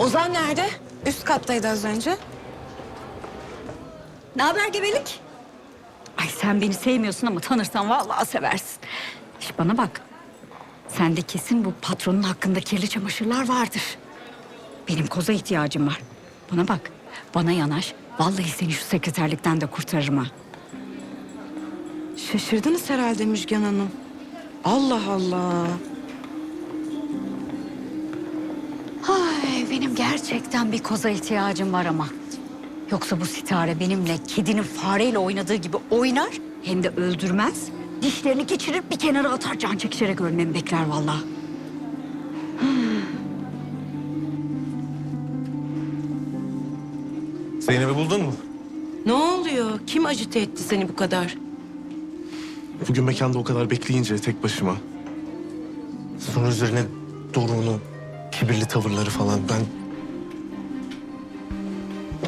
Ozan nerede? Üst kattaydı az önce. Ne haber gebelik? Ay sen beni sevmiyorsun ama tanırsan vallahi seversin. İş bana bak. Sende kesin bu patronun hakkında kirli çamaşırlar vardır. Benim koza ihtiyacım var. Bana bak. Bana yanaş. Vallahi seni şu sekreterlikten de kurtarırım ha. Şaşırdınız herhalde Müjgan Hanım. Allah Allah. Benim gerçekten bir koza ihtiyacım var ama. Yoksa bu sitare benimle kedinin fareyle oynadığı gibi oynar hem de öldürmez. Dişlerini geçirir bir kenara atar can çekişerek ölmemi bekler vallahi. Zeynep'i buldun mu? Ne oluyor? Kim acite etti seni bu kadar? Bugün mekanda o kadar bekleyince tek başıma. Sonra üzerine Doruk'unu, kibirli tavırları falan ben...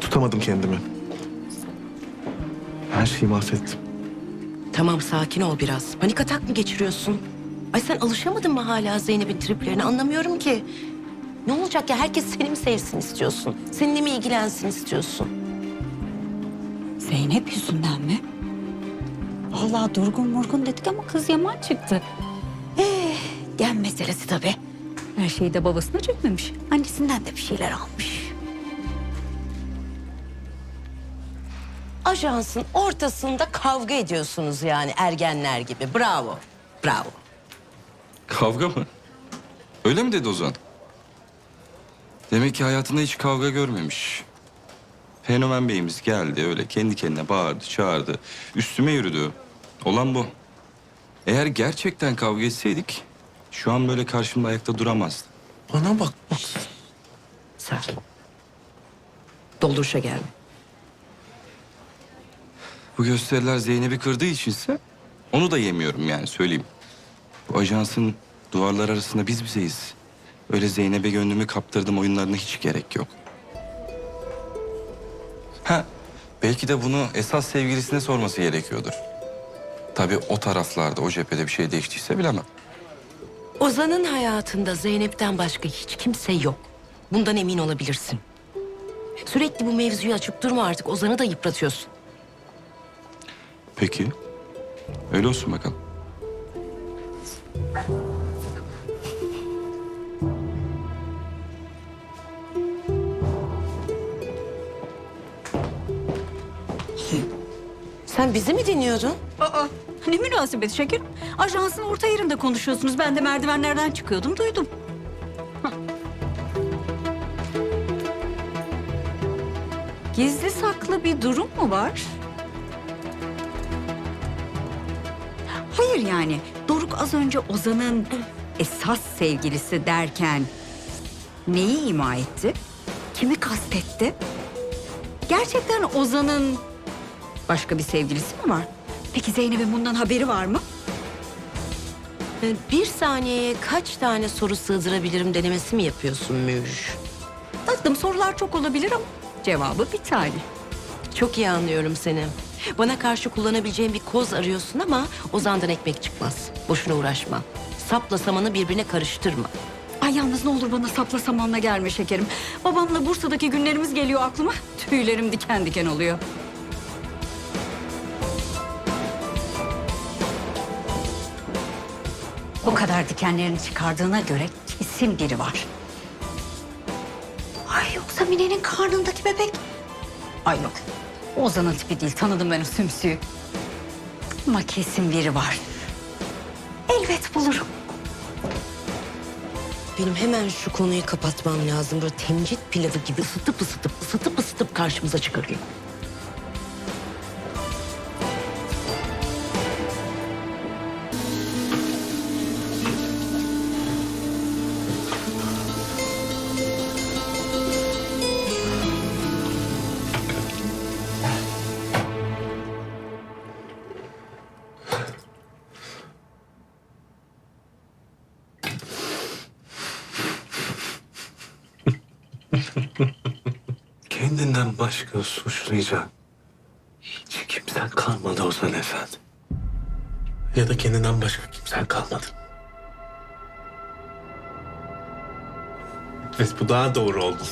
Tutamadım kendimi. Her şeyi mahvettim. Tamam sakin ol biraz. Panik atak mı geçiriyorsun? Ay sen alışamadın mı hala Zeynep'in triplerine anlamıyorum ki. Ne olacak ya herkes seni mi sevsin istiyorsun? Seninle mi ilgilensin istiyorsun? Zeynep yüzünden mi? Vallahi durgun murgun dedik ama kız yaman çıktı. Eh, gen meselesi tabii. Her şeyi de babasına çökmemiş. Annesinden de bir şeyler almış. Ajansın ortasında kavga ediyorsunuz yani ergenler gibi. Bravo. Bravo. Kavga mı? Öyle mi dedi Ozan? Demek ki hayatında hiç kavga görmemiş. Fenomen beyimiz geldi öyle kendi kendine bağırdı, çağırdı. Üstüme yürüdü. Olan bu. Eğer gerçekten kavga etseydik şu an böyle karşımda ayakta duramazdı. Bana bak. bak. Sakin. Dolduruşa gelme. Bu gösteriler Zeynep'i kırdığı içinse onu da yemiyorum yani söyleyeyim. Bu ajansın duvarlar arasında biz bizeyiz. Öyle Zeynep'e gönlümü kaptırdım oyunlarına hiç gerek yok. Ha, belki de bunu esas sevgilisine sorması gerekiyordur. Tabii o taraflarda, o cephede bir şey değiştiyse bilemem. Ozan'ın hayatında Zeynep'ten başka hiç kimse yok. Bundan emin olabilirsin. Sürekli bu mevzuyu açıp durma artık. Ozan'ı da yıpratıyorsun. Peki, öyle olsun bakalım. Sen bizi mi dinliyordun? Ne münasebet şekerim. Ajansın orta yerinde konuşuyorsunuz. Ben de merdivenlerden çıkıyordum, duydum. Gizli saklı bir durum mu var? Hayır yani. Doruk az önce Ozan'ın esas sevgilisi derken neyi ima etti? Kimi kastetti? Gerçekten Ozan'ın başka bir sevgilisi mi var? Peki Zeynep'in bundan haberi var mı? Ee, Bir saniyeye kaç tane soru sığdırabilirim denemesi mi yapıyorsun Müj? Tatlım sorular çok olabilir ama cevabı bir tane. Çok iyi anlıyorum seni. Bana karşı kullanabileceğin bir koz arıyorsun ama Ozan'dan ekmek çıkmaz. Boşuna uğraşma. Sapla samanı birbirine karıştırma. Ay yalnız ne olur bana sapla samanla gelme şekerim. Babamla Bursa'daki günlerimiz geliyor aklıma. Tüylerim diken diken oluyor. Bu kadar dikenlerini çıkardığına göre kesin biri var. Ay yoksa Mine'nin karnındaki bebek. Ay yok. Ozan'ın tipi değil. Tanıdım ben o sümsüğü. Ama kesin biri var. Elbet bulurum. Benim hemen şu konuyu kapatmam lazım. Böyle temcit pilavı gibi ısıtıp ısıtıp ısıtıp ısıtıp karşımıza çıkarıyor. Kendinden başka suçlayacak hiç kimsen kalmadı Ozan Efendi. Ya da kendinden başka kimsen kalmadı. Evet bu daha doğru oldu.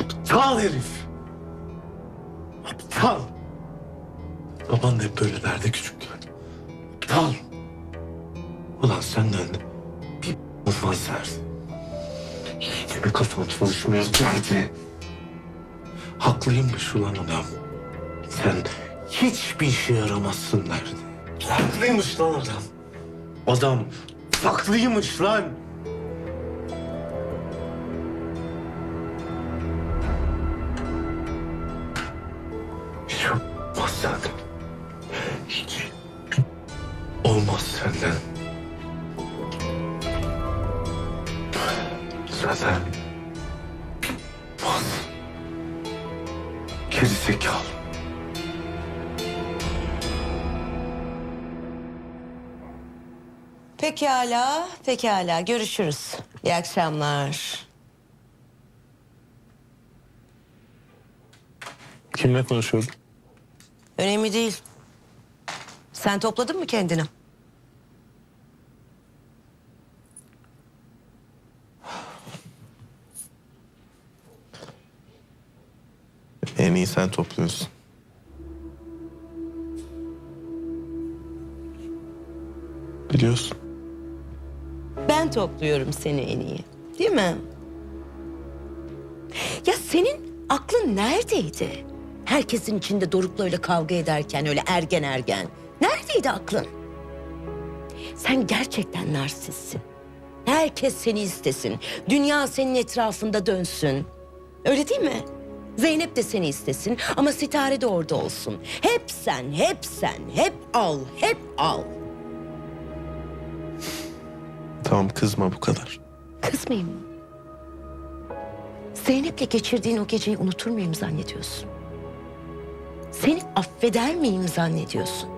Aptal herif. Aptal. Baban da hep böyle derdi küçükken. Aptal. Ulan senden bir olmaz derdi. Hiç mi kafan çalışmıyor derdi. Haklıymış ulan adam. Sen hiçbir işe yaramazsın derdi. Haklıymış lan adam. Adam haklıymış lan. Zaten olmaz. Gerizekalı. Pekala, pekala. Görüşürüz. İyi akşamlar. Kimle konuşuyordun? Önemli değil. Sen topladın mı kendini? En iyi sen topluyorsun. Biliyorsun. Ben topluyorum seni en iyi. Değil mi? Ya senin aklın neredeydi? Herkesin içinde Doruk'la öyle kavga ederken öyle ergen ergen. Neredeydi aklın? Sen gerçekten narsistsin. Herkes seni istesin. Dünya senin etrafında dönsün. Öyle değil mi? Zeynep de seni istesin ama Sitare de orada olsun. Hep sen, hep sen, hep al, hep al. Tamam kızma bu kadar. Kızmayayım mı? Zeynep'le geçirdiğin o geceyi unutur muyum zannediyorsun? Seni affeder miyim zannediyorsun?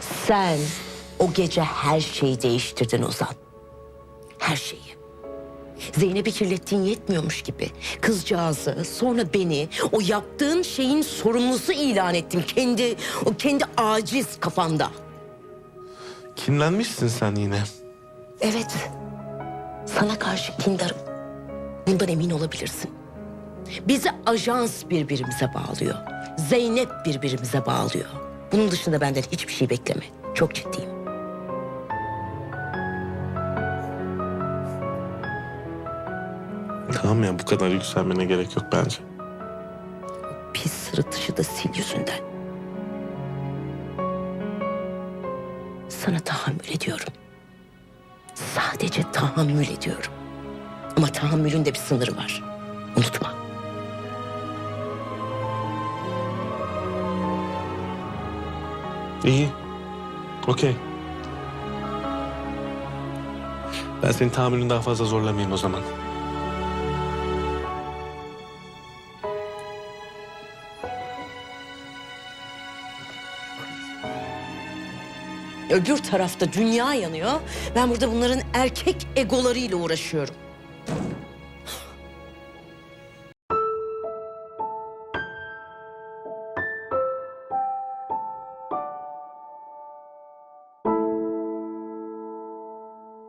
Sen o gece her şeyi değiştirdin Ozan. Her şeyi. Zeynep'i kirlettiğin yetmiyormuş gibi. Kızcağızı, sonra beni o yaptığın şeyin sorumlusu ilan ettin. Kendi, o kendi aciz kafanda. Kinlenmişsin sen yine. Evet. Sana karşı kindarım. Bundan emin olabilirsin. Bizi ajans birbirimize bağlıyor. Zeynep birbirimize bağlıyor. Bunun dışında benden hiçbir şey bekleme. Çok ciddiyim. Tamam ya bu kadar yükselmene gerek yok bence. Pis sırıtışı da sil yüzünden. Sana tahammül ediyorum. Sadece tahammül ediyorum. Ama tahammülün de bir sınırı var. Unutma. İyi. Okey. Ben senin tahammülünü daha fazla zorlamayayım o zaman. Öbür tarafta dünya yanıyor. Ben burada bunların erkek egolarıyla uğraşıyorum.